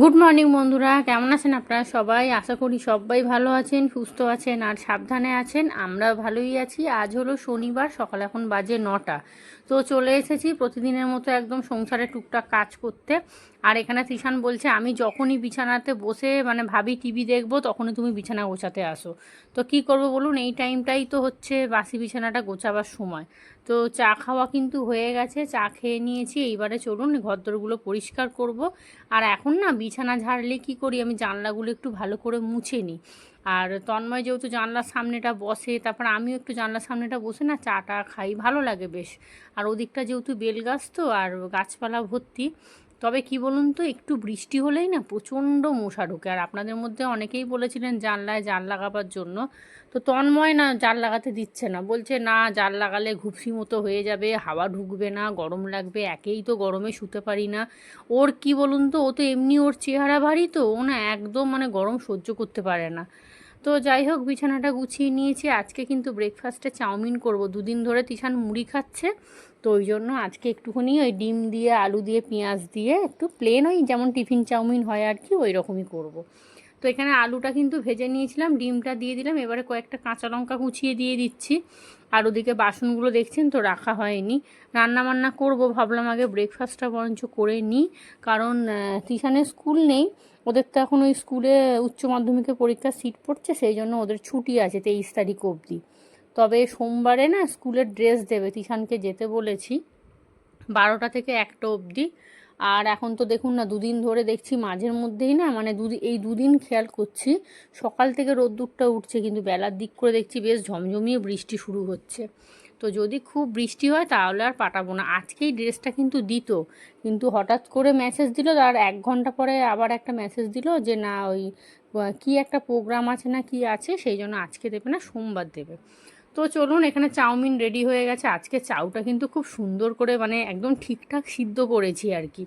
Good morning বন্ধুরা। কেমন আছেন আপনারা সবাই? আশা করি সবাই ভালো আছেন, সুস্থ আছেন আর সাবধানে আছেন। আমরা ভালোই আছি। আজ হলো শনিবার, সকাল এখন বাজে নটা। তো চলে এসেছি প্রতিদিনের মতো একদম সংসারে টুকটাক কাজ করতে। আর এখানে তিশান বলছে, আমি যখনই বিছানাতে বসে মানে ভাবি টিভি দেখব, তখনই তুমি বিছানা গোছাতে আসো। তো কি করব বলুন? এই টাইমটাই তো হচ্ছে বাসি বিছানাটা গোছাবার সময়। তো চা খাওয়া কিন্তু হয়ে গেছে, চা খেয়ে নিয়েছি। এইবারে চলুন ঘরদরগুলো পরিষ্কার করব। আর এখন না বিছানা ঝাড়লে কি করি, আমি জানলাগুলো একটু ভালো করে মুছে নিই। আর তন্ময় যেহেতু জানলার সামনেটা বসে, তারপর আমিও একটু জানলার সামনেটা বসে না চাটা খাই, ভালো লাগে বেশ। আর ওদিকটা যেহেতু বেলগাছ তো, আর গাছপালা ভর্তি তবে কি বলুন তো, একটু বৃষ্টি হলেই না প্রচণ্ড মশা ঢোকে। আর আপনাদের মধ্যে অনেকেই বলেছিলেন জানলায় জাল লাগাবার জন্য। তো তন্ময় না জাল লাগাতে দিচ্ছে না। বলছে, না, জাল লাগালে ঘুপসি মতো হয়ে যাবে, হাওয়া ঢুকবে না, গরম লাগবে, একেই তো গরমে শুতে পারি না। ওর কি বলুন তো, ও তো এমনি ওর চেহারা ভারী তো, ও না একদম মানে গরম সহ্য করতে পারে না। তো যাই হোক, বিছানাটা গুছিয়ে নিয়েছি। আজকে কিন্তু ব্রেকফাস্টে চাউমিন করব। দুদিন ধরে তিশান মুড়ি খাচ্ছে। তো ওই জন্য আজকে একটুখানি ওই ডিম দিয়ে, আলু দিয়ে, পেঁয়াজ দিয়ে একটু প্লেন ওই যেমন টিফিন চাউমিন হয় আর কি, ওই রকমই করব। তো এখানে আলুটা কিন্তু ভেজে নিয়েছিলাম, ডিমটা দিয়ে দিলাম, এবারে কয়েকটা কাঁচা লঙ্কা কুচিয়ে দিয়ে দিচ্ছি। আর ওদিকে বাসনগুলো দেখছেন তো, রাখা হয়নি। রান্না বান্না করব, ভাবলাম আগে ব্রেকফাস্টটা বরঞ্চ করে নিই, কারণ তিশানের স্কুল নেই, ওদের তো এখন ওই স্কুলে উচ্চ মাধ্যমিকে পরীক্ষার সিট পড়ছে, সেই জন্য ওদের ছুটি আছে তেইশ তারিখ অবধি। তবে সোমবারে না স্কুলের ড্রেস দেবে, তিশানকে যেতে বলেছি। বারোটা থেকে একটা অবধি। আর এখন তো দেখুন না, দুদিন ধরে দেখছি মাঝের মধ্যেই না মানে দুদিন এই দুদিন খেয়াল করছি, সকাল থেকে রোদ্দুরটা উঠছে, কিন্তু বেলার দিক করে দেখছি বেশ ঝমঝমিয়ে বৃষ্টি শুরু হচ্ছে। তো যদি খুব বৃষ্টি হয় তাহলে আর পাঠাবো না। আজকেই ড্রেসটা কিন্তু দিত, কিন্তু হঠাৎ করে মেসেজ দিল, আর এক ঘণ্টা পরে আবার একটা মেসেজ দিল যে, না, ওই কি একটা প্রোগ্রাম আছে না কি আছে, সেই জন্য আজকে দেবে না, সোমবার দেবে। তো চলুন, এখানে চাউমিন রেডি হয়ে গেছে। আজকে চাউটা কিন্তু খুব সুন্দর করে মানে একদম ঠিকঠাক সিদ্ধ করেছি আর কি।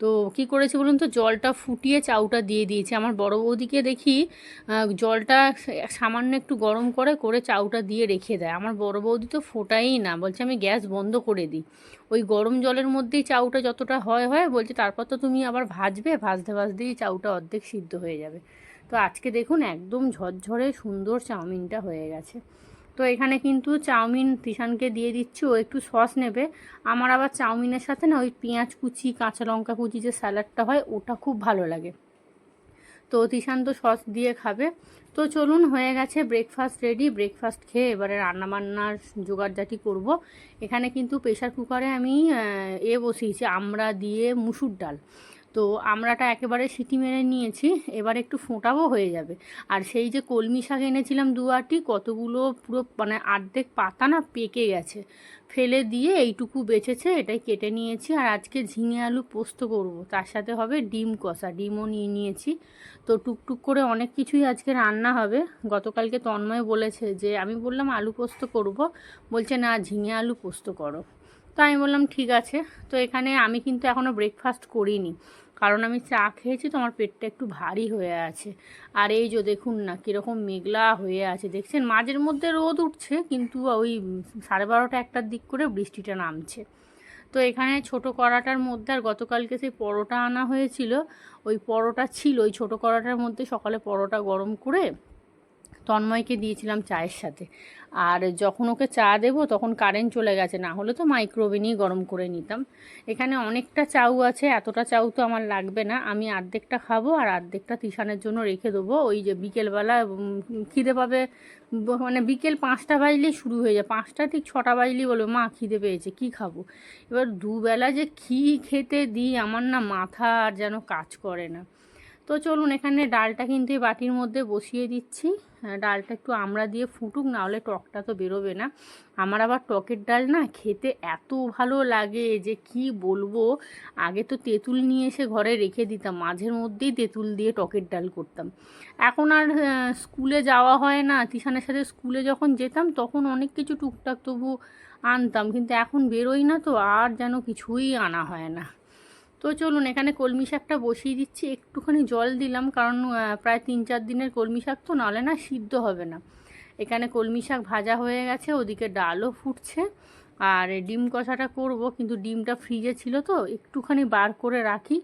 তো কি করেছি বলুন তো? জলটা ফুটিয়ে চাউটা দিয়ে দিয়েছি। আমার বড় বৌদিকে দেখি জলটা সামান্য একটু গরম করে করে চাউটা দিয়ে রেখে দেয়। আমার বড় বৌদি তো ফোটাই না। বলছে, আমি গ্যাস বন্ধ করে দিই। ওই গরম জলের মধ্যেই চাউটা যতটা হয় হয়, বলছে, তারপর তো তুমি আবার ভাজবে। ভাজতে, ভাজতেই চাউটা অর্ধেক সিদ্ধ হয়ে যাবে। তো আজকে দেখুন, একদম ঝরঝরে সুন্দর চাউমিনটা হয়ে গেছে। তো এখানে কিন্তু চাউমিন তিশানকে দিয়ে দিচ্ছি, ও একটু সস নেবে। আমার আবার চাউমিনের সাথে না ওই পেঁয়াজ কুচি, কাঁচা লঙ্কা কুচি যে স্যালাডটা হয়, ওটা খুব ভালো লাগে। তো তিশান তো সস দিয়ে খাবে। তো চলুন, হয়ে গেছে ব্রেকফাস্ট রেডি ব্রেকফাস্ট খেয়ে এবারে রান্নাবান্নার জোগাড়জাটি করব। এখানে কিন্তু প্রেশার কুকারে আমি এ বসিয়েছি, আমরা দিয়ে মুসুর ডাল। তো আমরাটা একেবারে সিটি মেরে নিয়েছি, এবার একটু ফোঁটাও হয়ে যাবে। আর সেই যে কলমি শাক এনেছিলাম দু আটি, কতগুলো পুরো মানে আর্ধেক পাতা না পেকে গেছে। ফেলে দিয়ে এইটুকু বেঁচেছে, এটাই কেটে নিয়েছি। আর আজকে ঝিঙে আলু পোস্ত করব, তার সাথে হবে ডিম কষা, ডিমও নিয়ে নিয়েছি। তো টুকটুক করে অনেক কিছুই আজকে রান্না হবে। গতকালকে তন্ময় বলেছে যে, আমি বললাম আলু পোস্ত করব, বলছে না, ঝিঙে আলু পোস্ত করো। তো আমি বললাম, ঠিক আছে। তো এখানে আমি কিন্তু এখনও ব্রেকফাস্ট করিনি। কারণ আমি চা খেয়েছি, তো আমার পেটটা একটু ভারী হয়ে আছে। আর এই যে দেখুন না, কীরকম মেঘলা হয়ে আছে। দেখছেন, মাঝের মধ্যে রোদ উঠছে, কিন্তু ওই সাড়ে বারোটা একটার দিক করে বৃষ্টিটা নামছে। তো এখানে ছোট কড়াটার মধ্যে, আর গতকালকে সেই পরোটা আনা হয়েছিল, ওই পরোটা ছিল, ওই ছোটো কড়াটার মধ্যে সকালে পরোটা গরম করে তন্ময়কে দিয়েছিলাম চায়ের সাথে। আর যখন ওকে চা দেবো, তখন কারেন্ট চলে গেছে, না হলে তো মাইক্রোওভেনেই গরম করে নিতাম। এখানে অনেকটা চাউ আছে, এতটা চাউ তো আমার লাগবে না। আমি আর্ধেকটা খাব আর আর্ধেকটা তিসানের জন্য রেখে দেবো। ওই যে বিকেলবেলা খিদে পাবে মানে বিকেল পাঁচটা বাজলেই শুরু হয়ে যায়। পাঁচটা ঠিক ছটা বাজলেই বলবে, মা, খিদে পেয়েছে, কি খাব? এবার দুবেলা যে কী খেতে দিই, আমার না মাথা আর যেন কাজ করে না। তো চলুন এখানে ডালটা কিন্তু এই বাটির মধ্যে বসিয়ে দিচ্ছি। ডালটা একটু আমরা দিয়ে ফুটুক, না হলে টকটা তো বেরোবে না। আমার আবার টকের ডাল না খেতে এত ভালো লাগে যে কি বলব। আগে তো তেঁতুল নিয়ে এসে ঘরে রেখে দিতাম, মাঝের মধ্যেই তেঁতুল দিয়ে টকের ডাল করতাম। এখন আর স্কুলে যাওয়া হয় না। তিশানের সাথে স্কুলে যখন যেতাম, তখন অনেক কিছু টুকটাক তবু আনতাম, কিন্তু এখন বেরোই না তো, আর যেন কিছুই আনা হয় না। তো চলুন, এখানে কলমি শাকটা বসিয়ে দিচ্ছি। একটুখানি জল দিলাম, কারণ প্রায় তিন চার দিনের কলমি শাক তো, নাহলে না সিদ্ধ হবে না। এখানে কলমি শাক ভাজা হয়ে গেছে, ওদিকে ডালও ফুটছে। আর ডিম কষাটা করব, কিন্তু ডিমটা ফ্রিজে ছিল তো, একটুখানি বার করে রাখি।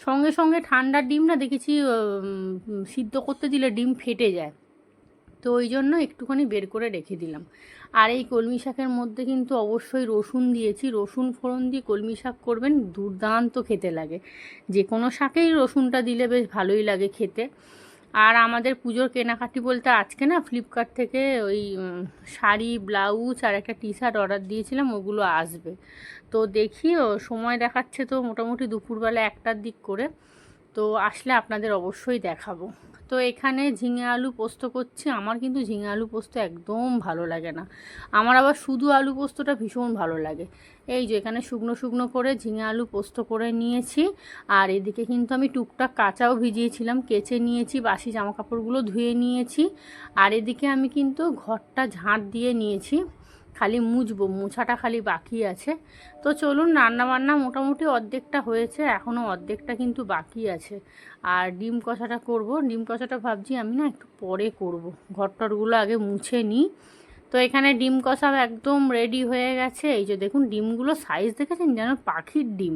সঙ্গে সঙ্গে ঠান্ডার ডিম না, দেখেছি সিদ্ধ করতে দিলে ডিম ফেটে যায়। তো ওই জন্য একটুখানি বের করে রেখে দিলাম। আর এই কলমি শাকের মধ্যে কিন্তু অবশ্যই রসুন দিয়েছি। রসুন ফোড়ন দিয়ে কলমি শাক করবেন, দুর্দান্ত খেতে লাগে। যে কোনো শাকেই রসুনটা দিলে বেশ ভালোই লাগে খেতে। আর আমাদের পুজোর কেনাকাটি বলতে আজকে না ফ্লিপকার্ট থেকে ওই শাড়ি, ব্লাউজ আর একটা টি শার্ট অর্ডার দিয়েছিলাম, ওগুলো আসবে। তো দেখি সময় দেখাচ্ছে তো মোটামুটি দুপুরবেলা একটার দিক করে। তো আসলে আপনাদের অবশ্যই দেখাবো। তো এখানে ঝিঙে আলু পোস্ত করছি, আমার কিন্তু ঝিঙে আলু পোস্ত একদম ভালো লাগে না। আমার আবার শুধু আলু পোস্তটা ভীষণ ভালো লাগে। এই যে এখানে শুকনো শুকনো করে ঝিঙে আলু পোস্ত করে নিয়েছি, আর এদিকে কিন্তু আমি টুকটাক কাঁচাও ভিজিয়েছিলাম, কেচে নিয়েছি, বাসি জামা কাপড়গুলো ধুয়ে নিয়েছি, আর এদিকে আমি কিন্তু ঘরটা ঝাঁট দিয়ে নিয়েছি। খালি মুছবো, মোছাটা খালি বাকি আছে। তো চলুন রান্নাবান্না মোটামুটি অর্ধেকটা হয়েছে এখনও অর্ধেকটা কিন্তু বাকি আছে। আর ডিম কষাটা করব, ডিম কষাটা ভাবছি আমি না একটু পরে করব। ঘরটরগুলো আগে মুছে নিই। তো এখানে ডিম কষা একদম রেডি হয়ে গেছে। এই যে দেখুন, ডিমগুলো সাইজ দেখেছেন যেন পাখির ডিম।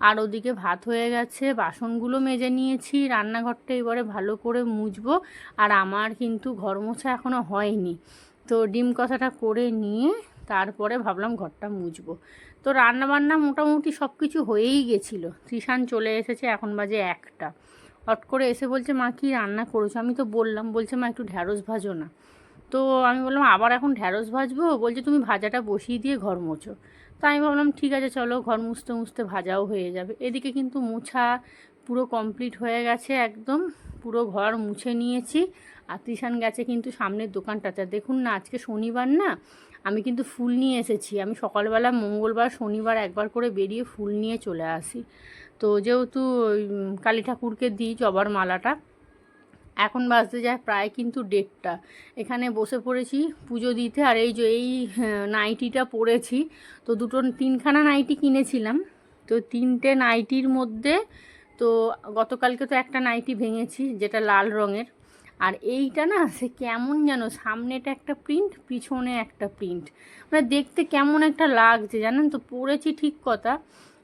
আর ওদিকে ভাত হয়ে গেছে, বাসনগুলো মেজে নিয়েছি, রান্নাঘরটা এবারে ভালো করে মুছবো। আর আমার কিন্তু ঘর মোছা এখনও হয়নি। তো ডিম কষাটা করে নিয়ে তারপরে ভাবলাম ঘরটা মুছবো। তো রান্না বান্না মোটামুটি সব কিছু হয়েই গেছিল। ত্রিশান চলে এসেছে এখন বাজে একটা। হট করে এসে বলছে, মা, কি রান্না করেছ? আমি তো বললাম, বলছে, মা, একটু ঢ্যাঁড়স ভাজো না। তো আমি বললাম, আবার এখন ঢ্যাঁড়স ভাজবো? বলছে, তুমি ভাজাটা বসিয়ে দিয়ে ঘর মোছো। তো আমি ভাবলাম, ঠিক আছে, চলো ঘর মুছতে মুছতে ভাজাও হয়ে যাবে। এদিকে কিন্তু মোছা পুরো কমপ্লিট হয়ে গেছে একদম। পুরো ঘর মুছে নিয়েছি। আর গেছে কিন্তু সামনের দোকানটাতে। দেখুন না আজকে শনিবার না আমি কিন্তু ফুল নিয়ে এসেছি। আমি সকালবেলা মঙ্গলবার শনিবার একবার করে বেরিয়ে ফুল নিয়ে চলে আসি। তো যেহেতু কালী ঠাকুরকে দিই জবার মালাটা এখন বাজতে যায় প্রায় কিন্তু ডেটটা এখানে বসে পড়েছি পুজো দিতে। আর এই যে এই হ্যাঁ, নাইটিটা পরেছি। তো দুটো তিনখানা নাইটি কিনেছিলাম। তো তিনটে নাইটির মধ্যে তো গতকালকে তো একটা নাইটি ভেঙেছি, যেটা লাল রঙের। আর এইটা না, সে কেমন যেন, সামনেটা একটা প্রিন্ট, পিছনে একটা প্রিন্ট। মানে দেখতে কেমন একটা লাগছে, জানেন তো? পরেছি ঠিক কথা।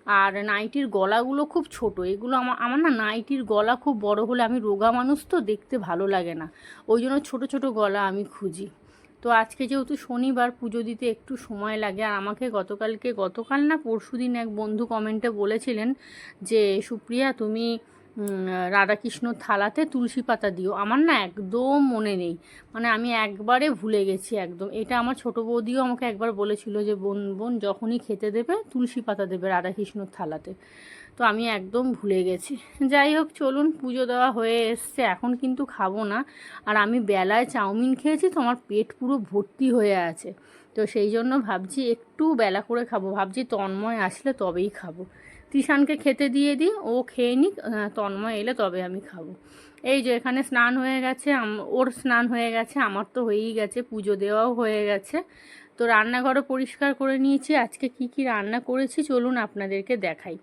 আর নাইটির গলাগুলো খুব ছোট। এগুলো আমার আমার না নাইটির গলা খুব বড় হলে আমি রোগা মানুষ তো দেখতে ভালো লাগে না। ওই জন্য ছোটো ছোটো গলা আমি খুঁজি। তো আজকে যেহেতু শনিবার পুজো দিতে একটু সময় লাগে, আর আমাকে গতকালকে, গতকাল না পরশু দিন এক বন্ধু কমেন্টে বলেছিলেন যে, সুপ্রিয়া তুমি রাধাকৃষ্ণ থালাতে তুলসী পাতা দিও। আমার না একদম মনে নেই। মানে আমি একবারে ভুলে গেছি একদম। এটা আমার ছোট বৌদিও আমাকে একবার বলেছিল যে, বোন বোন যখনই খেতে দেবে, তুলসী পাতা দেবে রাধাকৃষ্ণর থালাতে। তো আমি একদম ভুলে গেছি। যাই হোক, চলুন, পুজো দেওয়া হয়ে এসছে। এখন কিন্তু খাব না। আর আমি বেলায় চাউমিন খেয়েছি, তো আমার পেট পুরো ভর্তি হয়ে আছে। তো সেই জন্য ভাবছি একটু বেলা করে খাব। ভাবছি তন্ময় আসলে তবেই খাব। তিশানকে খেতে দিয়ে দিই, ও খেয়ে নিক তন্ময় এলে তবে আমি খাব। এই যে, এখানে স্নান হয়ে গেছে ওর স্নান হয়ে গেছে, আমার তো হয়েই গেছে, পুজো দেওয়াও হয়ে গেছে। তো রান্নাঘরও পরিষ্কার করে নিয়েছি। আজকে কি কি রান্না করেছি, চলুন আপনাদেরকে দেখাই।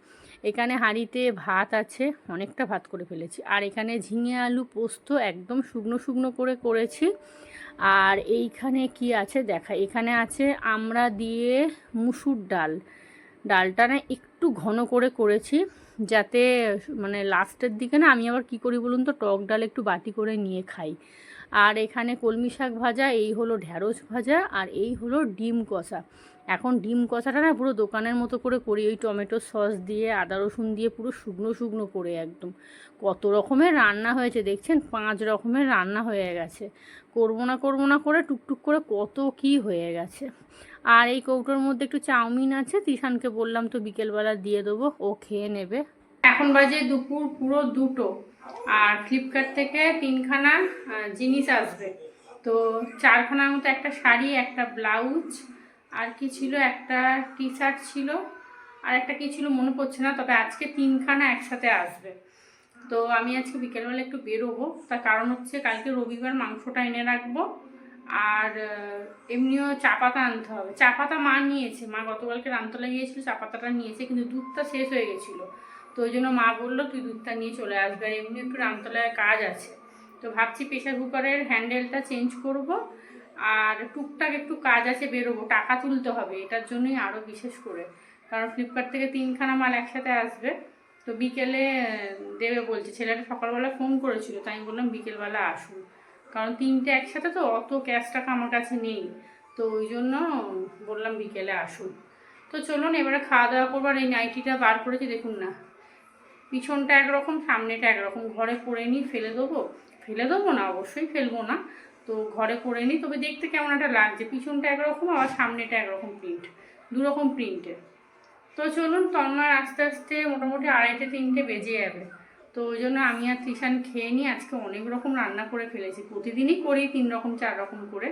এখানে হাঁড়িতে ভাত আছে, অনেকটা ভাত করে ফেলেছি। আর এখানে ঝিঙে আলু পোস্ত একদম শুকনো শুকনো করে করেছি। আর এইখানে কি আছে দেখা, এখানে আছে আমরা দিয়ে মুসুর ডাল। ডালটা না একটু ঘন করে করেছি, যাতে মানে লাস্টের দিকে না আমি আবার কি করি বলুন তো, টক ডাল একটু বাটি করে নিয়ে খাই। আর এখানে কলমি শাক ভাজা, এই হলো ঢ্যাঁড়স ভাজা, আর এই হলো ডিম কষা। এখন ডিম কষাটা না পুরো দোকানের মতো করে করি। ওই টমেটো সস দিয়ে, আদা রসুন দিয়ে পুরো শুকনো শুকনো করে একদম। কত রকমের রান্না হয়েছে দেখছেন? পাঁচ রকমের রান্না হয়ে গেছে। করব না করব না করে টুকটুক করে কত কি হয়ে গেছে। আর এই কৌটোর মধ্যে একটু চাউমিন আছে, তিশানকে বললাম তো বিকেলবেলা দিয়ে দেবো, ও খেয়ে নেবে। এখন বাজে দুপুর পুরো দুটো, আর ফ্লিপকার্ট থেকে তিনখানা জিনিস আসবে। তো চারখানার মতো একটা শাড়ি, একটা ব্লাউজ আর কি ছিল? একটা টি শার্ট ছিল, আর একটা কি ছিল মনে পড়ছে না, তবে আজকে তিনখানা একসাথে আসবে। তো আমি আজকে বিকেলবেলা একটু বেরোবো। তার কারণ হচ্ছে কালকে রবিবার মাংসটা এনে রাখব। আর এমনিও চা পাতা আনতে হবে। চা পাতা মা নিয়েছে। মা গতকালকে রামতলা গিয়েছিল, চা পাতাটা নিয়েছে, কিন্তু দুধটা শেষ হয়ে গেছিল। তো ওই জন্য মা বলল, তুই দুধটা নিয়ে চলে আসবে। আর এমনি একটু রামতলায় কাজ আছে। তো ভাবছি প্রেশার কুকারের হ্যান্ডেলটা চেঞ্জ করব। আর টুকটাক একটু কাজ আছে বেরোবো, টাকা তুলতে হবে, এটার জন্যই আরও বিশেষ করে। কারণ ফ্লিপকার্ট থেকে তিনখানা মাল একসাথে আসবে, তো বিকেলে দেবে বলছে। ছেলেটা সকালবেলা ফোন করেছিল, তাই আমি বললাম বিকেলবেলা আসুন। কারণ তিনটে একসাথে তো অত ক্যাশ টাকা আমার কাছে নেই, তো ওই জন্য বললাম বিকেলে আসুন। তো চলুন, এবারে খাওয়া দাওয়া করবার এই নাইটিটা বার করেছি, দেখুন না। পিছনটা একরকম, সামনেটা একরকম। ঘরে পরে নিই, ফেলে দেবো। ফেলে দেবো না, অবশ্যই ফেলব না। তো ঘরে করে নিই তবে দেখতে কেমন একটা লাগছে। পিছনটা একরকম, আবার সামনেটা একরকম প্রিন্ট দুরকম প্রিন্টের তো চলুন, তন্ময় আস্তে আস্তে মোটামুটি আড়াইটে, তিনটে বেজে যাবে। তো ওই জন্য আমি আর তৃষান খেয়ে নিই আজকে অনেক রকম রান্না করে ফেলেছি। প্রতিদিনই করি তিন রকম, চার রকম করে।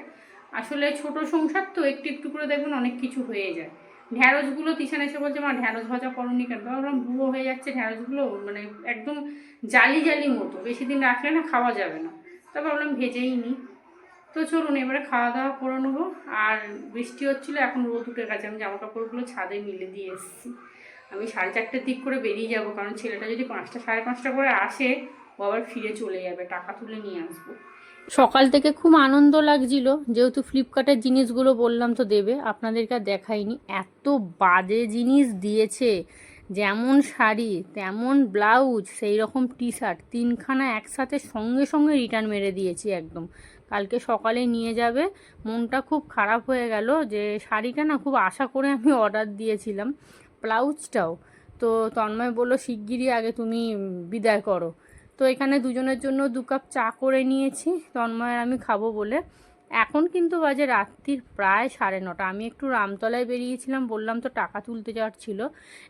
আসলে ছোট সংসার তো একটু একটু করে দেখবেন অনেক কিছু হয়ে যায়। ঢ্যাঁড়সগুলো তিশান এসে বলছে, মা, ঢ্যাঁড়স ভাজা করনি কেন? ভাবলাম বুড়ো হয়ে যাচ্ছে ঢ্যাঁড়সগুলো মানে একদম জালি জালি মতো। বেশি দিন রাখলে না খাওয়া যাবে না। তো ভাবলাম, ভেজেই নিই তো চলুন, এবারে খাওয়া দাওয়া করে নেব। আর বৃষ্টি হচ্ছিল, এখন রোদ উঠে গেছে, আমি জামা কাপড়গুলো ছাদে মিলে দিয়ে এসেছি। আমি সাড়ে চারটের দিক করে বেরিয়ে যাব, কারণ ছেলেটা যদি পাঁচটা, সাড়ে পাঁচটা করে আসে, ও আবার ফিরে চলে যাবে, টাকা তুলে নিয়ে আসব। সকাল থেকে খুব আনন্দ লাগছিল, যেহেতু ফ্লিপকার্টের জিনিসগুলো বললাম তো দেবে, আপনাদেরকে আর দেখাইনি। এত বাজে জিনিস দিয়েছে, যেমন শাড়ি, তেমন ব্লাউজ সেই রকম টি শার্ট তিনখানা একসাথে সঙ্গে সঙ্গে রিটার্ন মেরে দিয়েছি একদম। কালকে সকালে নিয়ে যাবে। মনটা খুব খারাপ হয়ে গেল যে শাড়িটা না খুব আশা করে আমি অর্ডার দিয়েছিলাম, ব্লাউজটাও। তো তন্ময় বলল, শিগগিরই আগে তুমি বিদায় করো। তো এখানে দুজনের জন্য দু কাপ চা করে নিয়েছি তন্ময় আমি খাব বলে। এখন কিন্তু বাজে রাত্রির প্রায় সাড়ে নটা। আমি একটু রামতলায় বেরিয়েছিলাম, বললাম তো টাকা তুলতে যাওয়ার ছিল।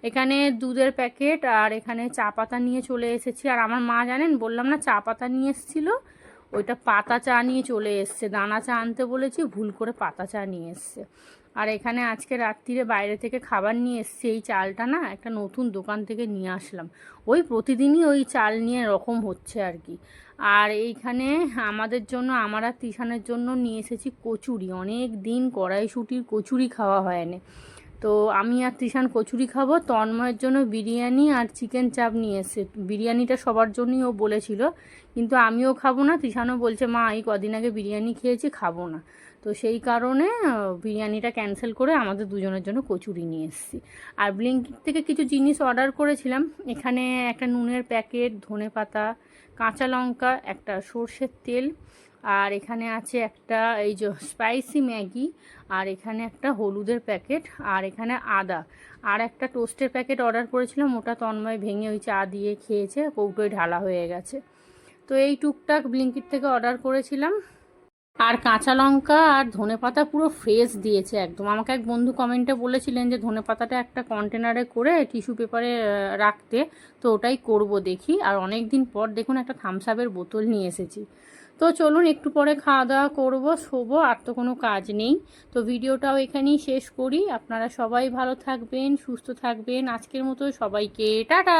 এখানে দুধের প্যাকেট আর এখানে চা পাতা নিয়ে চলে এসেছি। আর আমার মা জানেন, বললাম না চা পাতা নিয়ে এসেছিল ওইটা পাতা চা নিয়ে চলে এসছে। দানা চা আনতে বলেছি, ভুল করে পাতা চা নিয়ে এসছে। আর এখানে আজকে রাত্রিরে বাইরে থেকে খাবার নিয়ে এসছি এই চালটা না, একটা নতুন দোকান থেকে নিয়ে আসলাম। ওই প্রতিদিনই ওই চাল নিয়ে রকম হচ্ছে আর কি। আর এইখানে আমাদের জন্য, আমার আর তিশানের জন্য নিয়ে এসেছি কচুরি। অনেক দিন কড়াইশুটির কচুরি খাওয়া হয় হয়নি। তো আমি আর তৃষান কচুরি খাব, তন্ময়ের জন্য বিরিয়ানি আর চিকেন চাপ নিয়ে এসছে বিরিয়ানিটা সবার জন্যই ও বলেছিল, কিন্তু আমিও খাব না, তৃষানও বলছে, মা, এই কদিন আগে বিরিয়ানি খেয়েছি, খাব না। তো সেই কারণে বিরিয়ানিটা ক্যান্সেল করে আমাদের দুজনের জন্য কচুরি নিয়ে এসেছি। আর ব্লিঙ্কিট থেকে কিছু জিনিস অর্ডার করেছিলাম, এখানে একটা নুনের প্যাকেট ধনে পাতা কাঁচা লঙ্কা, একটা সর্ষের তেল আর এখানে আছে একটা, এই যে স্পাইসি ম্যাগি, আর এখানে একটা হলুদের প্যাকেট, আর এখানে আদা। আর একটা টোস্টের প্যাকেট অর্ডার করেছিলাম, ওটা তন্ময় ভেঙে ওই চা দিয়ে খেয়েছে, কৌটোয় ঢালা হয়ে গেছে। তো এই টুকটাক ব্লিঙ্কিট থেকে অর্ডার করেছিলাম। আর কাঁচা লঙ্কা আর ধনে পাতা পুরো ফ্রেশ দিয়েছে একদম। আমাকে এক বন্ধু কমেন্টে বলেছিলেন যে, ধনে পাতাটা একটা কন্টেনারে করে টিস্যু পেপারে রাখতে, তো ওটাই করব দেখি। আর অনেক দিন পর দেখুন একটা থামস আপের বোতল নিয়ে এসেছি। তো চলুন একটু পরে খাওয়া দাওয়া করব, শোবো, আর তো কোনো কাজ নেই। তো ভিডিওটাও এখানেই শেষ করি। আপনারা সবাই ভালো থাকবেন, সুস্থ থাকবেন। আজকের মতো সবাইকে টাটা!